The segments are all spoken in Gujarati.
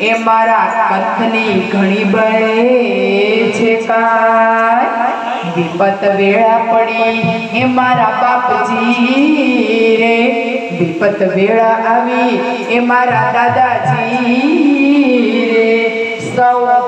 એ મારા કંથની ઘણી બળે છે કાય વિપત વેળા પડી, એ મારા બાપજી રે. વિપત વેળા આવી, એ મારા દાદાજી રે. સૌ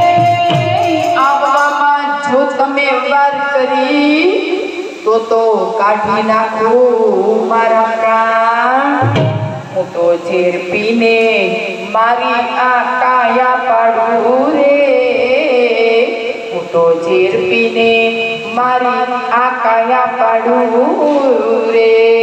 તો તો કાઢી નાખું મારા પ્રાણ. હું તો ઝેર પીને મારી આ કાયા પાડું રે. હું તો ઝેર પીને મારી આ કાયા પાડું રે.